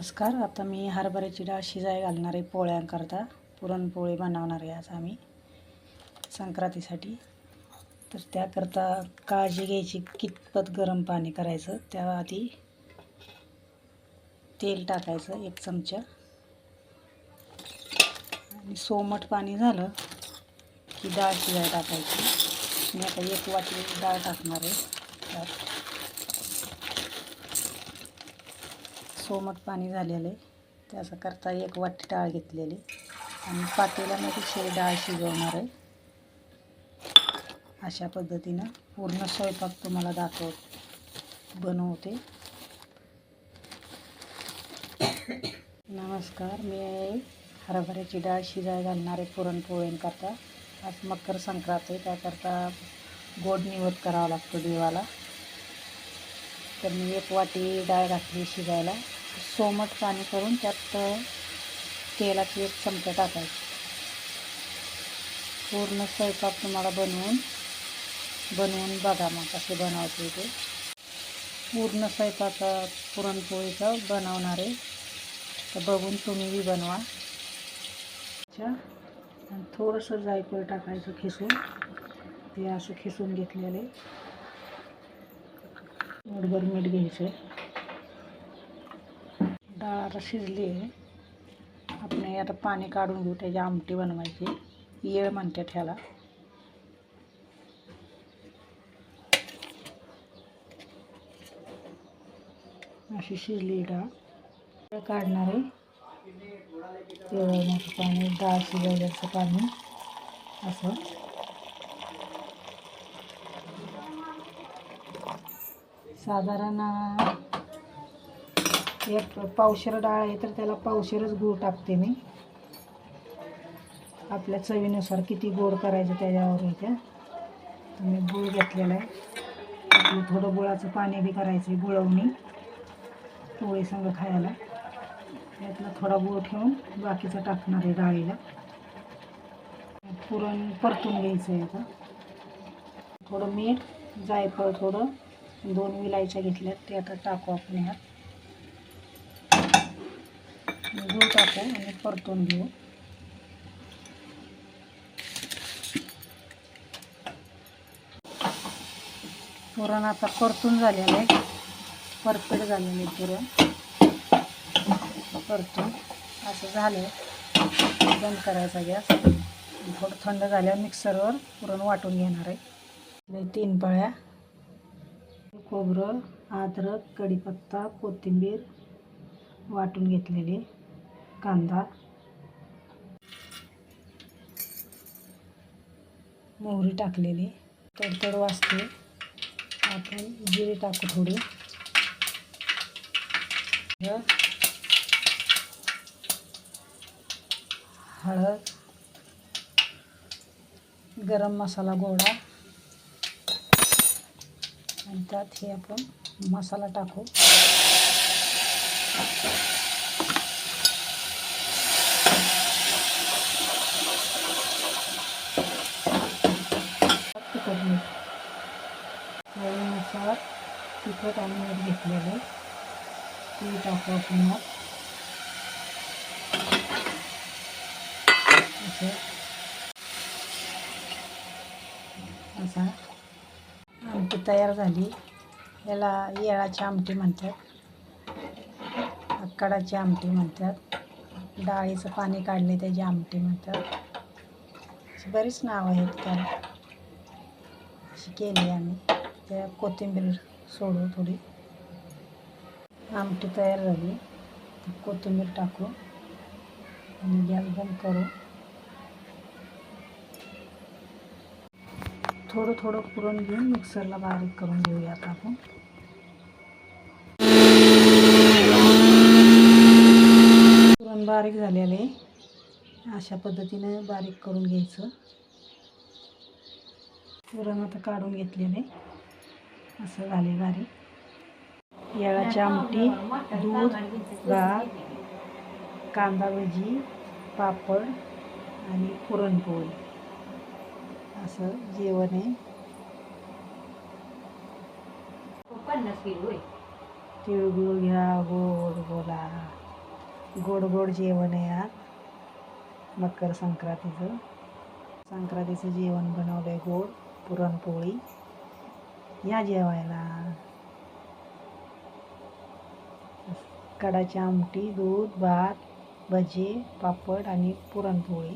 नमस्कार. आता मी हरभऱ्याची डाळ शिजाय घालणार आहे पोळ्यांकरता. पुरणपोळी बनवणार आहे आज आम्ही संक्रांतीसाठी. तर त्याकरता काळजी घ्यायची कितपत गरम पाणी करायचं त्या आधी तेल टाकायचं एक चमचा. आणि सोमट पाणी झालं की डाळ शिजाय टाकायची. मी आता एक वाटी डाळ टाकणार आहे त्यात. सोमट पाणी झालेलं आहे. त्याचा करता एक वाटी डाळ घेतलेली आणि पातेल्यामध्ये शे डाळ शिजवणार आहे. अशा पद्धतीनं पूर्ण स्वयंपाक तुम्हाला दाखव बनवते. नमस्कार मी हरभऱ्याची डाळ शिजाय घालणारे पुरणपोळ्यांकरता आज मकर संक्रांत आहे त्याकरता गोड निवत करावा लागतो देवाला. तर मी एक वाटी डाळ घातली शिजायला. सोमट पाणी करून त्यात तेलाची एक चमचा टाकायची. पूर्ण स्वयंपाक तुम्हाला बनवून बनवून बघा मग कसे बनवायचे ते. पूर्ण स्वयंपाक पुरणपोळीचा बनवणार आहे. तर बघून तुम्हीही बनवा. अच्छा आणि थोडंसं जायफळ टाकायचं खिसून. ते असं खिसून घेतलेले मुठभर मीठ घ्यायचं डाळ आता शिजली आहे. आपण आता पाणी काढून घेऊ त्याची आमटी बनवायची. येळ म्हणतात ह्याला. अशी शिजली डाळ. काढणार आहे. पिवळण्याचं पाणी डाळ शिजवल्याचं पाणी. असं. साधारण एक पावशेर डाळ आहे तर त्याला पावशेरच गूळ टाकते मी. आपल्या चवीनुसार किती गोड करायचं त्याच्यावर इथे मी गूळ घेतलेला आहे. आपलं थोडं गुळाचं पाणी बी करायचं आहे गुळवणी. पोळी संग खायला. यातला थोडा गुळ ठेवून बाकीचं टाकणार आहे डाळीला. पुरण परतून घ्यायचं आहे आता. थोडं मीठ जायफळ थोडं दोन विलायच्या घेतल्यात ते आता टाकू आपण ह्यात. गूळ टाकू आणि परतून घेऊ. पुरण आता परतून झालेलं आहे. परफेक्ट झालेलं आहे पुरण. परतून असं झालं बंद करायचा गॅस. थोडं थंड झाल्यावर मिक्सरवर पुरण वाटून घेणार आहे. तीन पळ्या. खोबरं अद्रक कढीपत्ता कोथिंबीर वाटून घेतलेली. कांदा. मोहरी टाकलेली. तडतड वाजते. आपण जिरे टाकू थोडी. हळद. गरम मसाला गोडा. आणि त्यात हे आपण मसाला टाकू तिखट मीठ चवीनुसार तिखट आणि मीठ घेतलेले ते टाकू आपण मग असं. असा. आमटी तयार झाली. याला येळाची आमटी म्हणतात. अक्कडाची आमटी म्हणतात. डाळीचं पाणी काढले त्याची आमटी म्हणतात. अशी बरीच नावं आहेत त्याला. अशी केली आम्ही. त्या कोथिंबीर सोडू थोडी आमटी तयार झाली. कोथिंबीर टाकू आणि गॅस बंद करू. थोडं थोडं पुरण घेऊन मिक्सरला बारीक करून घेऊयात आपण. पुरण बारीक झालेलं आहे. अशा पद्धतीने बारीक करून घ्यायचं. पुरण आता काढून घेतलेले असं झाले बारीक येळाची आमटी दूध भात कांदा भजी पापड आणि पुरणपोळी. असं जेवण. आहे तिळगुळ घ्या गोड बोला. गोड गोड जेवण आहे आज मकर संक्रांतीचं. संक्रांतीचं जेवण बनवलं आहे गोड पुरणपोळी. या जेवायला. कडाची आमटी दूध भात भजी पापड आणि पुरणपोळी.